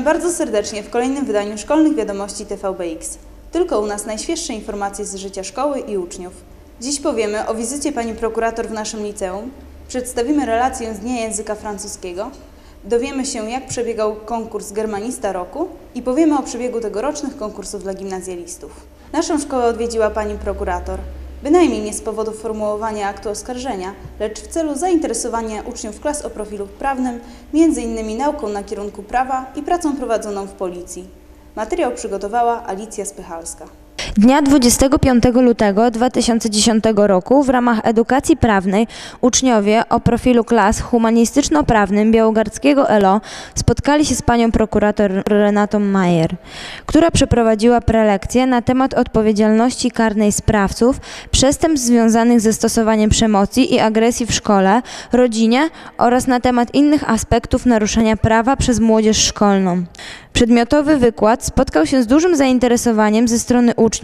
Witamy bardzo serdecznie w kolejnym wydaniu Szkolnych Wiadomości TVBX. Tylko u nas najświeższe informacje z życia szkoły i uczniów. Dziś powiemy o wizycie pani prokurator w naszym liceum, przedstawimy relację z Dnia Języka Francuskiego, dowiemy się jak przebiegał konkurs Germanista Roku i powiemy o przebiegu tegorocznych konkursów dla gimnazjalistów. Naszą szkołę odwiedziła pani prokurator. Bynajmniej nie z powodu formułowania aktu oskarżenia, lecz w celu zainteresowania uczniów klas o profilu prawnym, innymi nauką na kierunku prawa i pracą prowadzoną w policji. Materiał przygotowała Alicja Spychalska. Dnia 25 lutego 2010 roku w ramach edukacji prawnej uczniowie o profilu klas humanistyczno-prawnym Białogardzkiego ELO spotkali się z panią prokurator Renatą Majer, która przeprowadziła prelekcję na temat odpowiedzialności karnej sprawców przestępstw związanych ze stosowaniem przemocy i agresji w szkole, rodzinie oraz na temat innych aspektów naruszenia prawa przez młodzież szkolną. Przedmiotowy wykład spotkał się z dużym zainteresowaniem ze strony uczniów,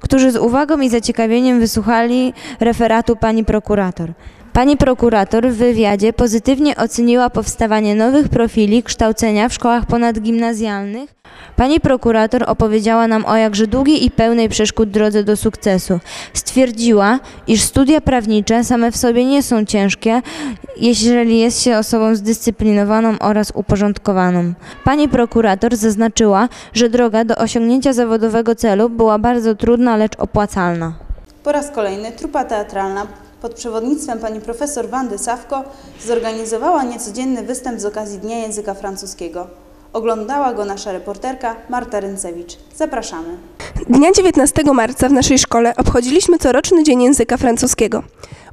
którzy z uwagą i zaciekawieniem wysłuchali referatu pani prokurator. Pani prokurator w wywiadzie pozytywnie oceniła powstawanie nowych profili kształcenia w szkołach ponadgimnazjalnych. Pani prokurator opowiedziała nam o jakże długiej i pełnej przeszkód drodze do sukcesu. Stwierdziła, iż studia prawnicze same w sobie nie są ciężkie, jeżeli jest się osobą zdyscyplinowaną oraz uporządkowaną. Pani prokurator zaznaczyła, że droga do osiągnięcia zawodowego celu była bardzo trudna, lecz opłacalna. Po raz kolejny trupa teatralna pod przewodnictwem pani profesor Wandy Sawko zorganizowała niecodzienny występ z okazji Dnia Języka Francuskiego. Oglądała go nasza reporterka Marta Ryncewicz. Zapraszamy. Dnia 19 marca w naszej szkole obchodziliśmy coroczny Dzień Języka Francuskiego.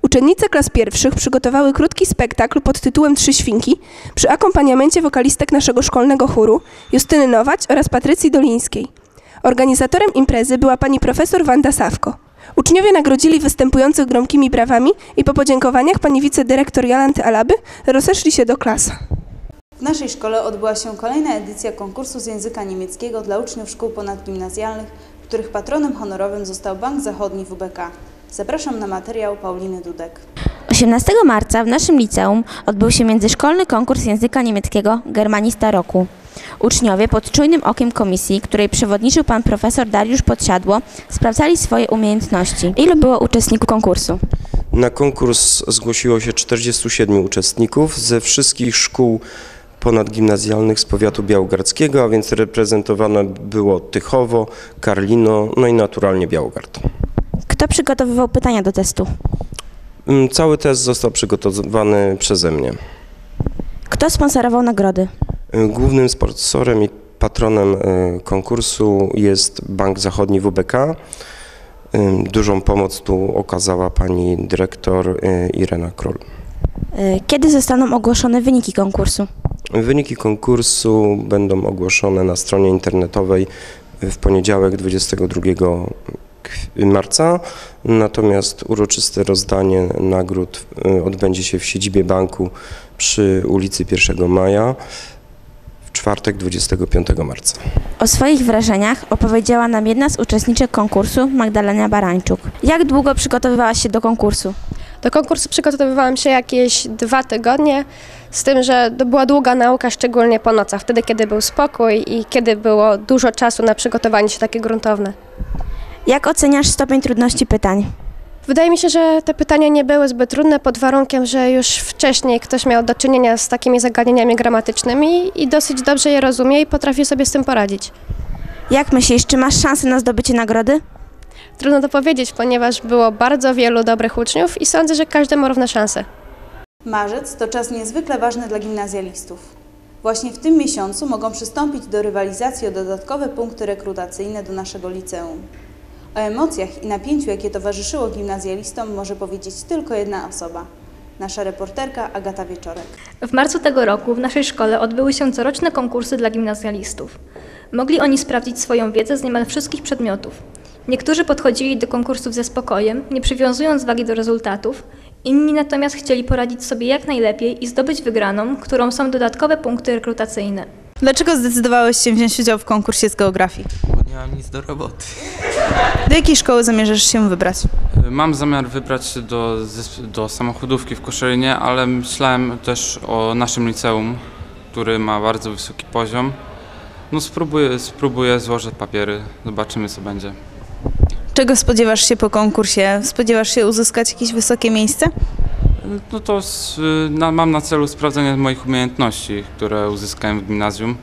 Uczennice klas pierwszych przygotowały krótki spektakl pod tytułem Trzy Świnki przy akompaniamencie wokalistek naszego szkolnego chóru Justyny Nować oraz Patrycji Dolińskiej. Organizatorem imprezy była pani profesor Wanda Sawko. Uczniowie nagrodzili występujących gromkimi brawami i po podziękowaniach pani wicedyrektor Jolanty Alaby rozeszli się do klas. W naszej szkole odbyła się kolejna edycja konkursu z języka niemieckiego dla uczniów szkół ponadgimnazjalnych, których patronem honorowym został Bank Zachodni WBK. Zapraszam na materiał Pauliny Dudek. 18 marca w naszym liceum odbył się międzyszkolny konkurs języka niemieckiego Germanista Roku. Uczniowie pod czujnym okiem komisji, której przewodniczył pan profesor Dariusz Podsiadło, sprawdzali swoje umiejętności. Ilu było uczestników konkursu? Na konkurs zgłosiło się 47 uczestników ze wszystkich szkół ponadgimnazjalnych z powiatu białogardzkiego, a więc reprezentowane było Tychowo, Karlino, no i naturalnie Białogard. Kto przygotowywał pytania do testu? Mm, Cały test został przygotowany przeze mnie. Kto sponsorował nagrody? Y, Głównym sponsorem i patronem y, konkursu jest Bank Zachodni WBK. Y, Dużą pomoc tu okazała pani dyrektor Irena Król. Kiedy zostaną ogłoszone wyniki konkursu? Wyniki konkursu będą ogłoszone na stronie internetowej w poniedziałek 22 kw- marca, natomiast uroczyste rozdanie nagród odbędzie się w siedzibie banku przy ulicy 1 Maja czwartek 25 marca. O swoich wrażeniach opowiedziała nam jedna z uczestniczek konkursu, Magdalena Barańczuk. Jak długo przygotowywałaś się do konkursu? Do konkursu przygotowywałam się jakieś dwa tygodnie, z tym, że to była długa nauka, szczególnie po nocach, wtedy kiedy był spokój i kiedy było dużo czasu na przygotowanie się takie gruntowne. Jak oceniasz stopień trudności pytań? Wydaje mi się, że te pytania nie były zbyt trudne pod warunkiem, że już wcześniej ktoś miał do czynienia z takimi zagadnieniami gramatycznymi i dosyć dobrze je rozumie i potrafi sobie z tym poradzić. Jak myślisz, czy masz szansę na zdobycie nagrody? Trudno to powiedzieć, ponieważ było bardzo wielu dobrych uczniów i sądzę, że każdy ma równe szanse. Marzec to czas niezwykle ważny dla gimnazjalistów. Właśnie w tym miesiącu mogą przystąpić do rywalizacji o dodatkowe punkty rekrutacyjne do naszego liceum. O emocjach i napięciu, jakie towarzyszyło gimnazjalistom, może powiedzieć tylko jedna osoba. Nasza reporterka Agata Wieczorek. W marcu tego roku w naszej szkole odbyły się coroczne konkursy dla gimnazjalistów. Mogli oni sprawdzić swoją wiedzę z niemal wszystkich przedmiotów. Niektórzy podchodzili do konkursów ze spokojem, nie przywiązując wagi do rezultatów, inni natomiast chcieli poradzić sobie jak najlepiej i zdobyć wygraną, którą są dodatkowe punkty rekrutacyjne. Dlaczego zdecydowałeś się wziąć udział w konkursie z geografii? Nic do roboty. Do jakiej szkoły zamierzasz się wybrać? Mam zamiar wybrać się do, do samochodówki w Koszalinie, ale myślałem też o naszym liceum, który ma bardzo wysoki poziom No spróbuję, spróbuję złożę papiery, zobaczymy co będzie. Czego spodziewasz się po konkursie? Spodziewasz się uzyskać jakieś wysokie miejsce? No to s- na, mam na celu sprawdzenie moich umiejętności, które uzyskałem w gimnazjum.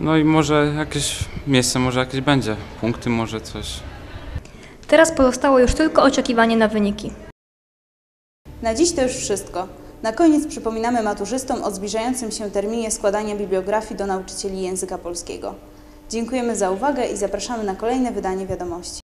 No i może jakieś miejsce, może jakieś będzie, punkty, może coś. Teraz pozostało już tylko oczekiwanie na wyniki. Na dziś to już wszystko. Na koniec przypominamy maturzystom o zbliżającym się terminie składania bibliografii do nauczycieli języka polskiego. Dziękujemy za uwagę i zapraszamy na kolejne wydanie wiadomości.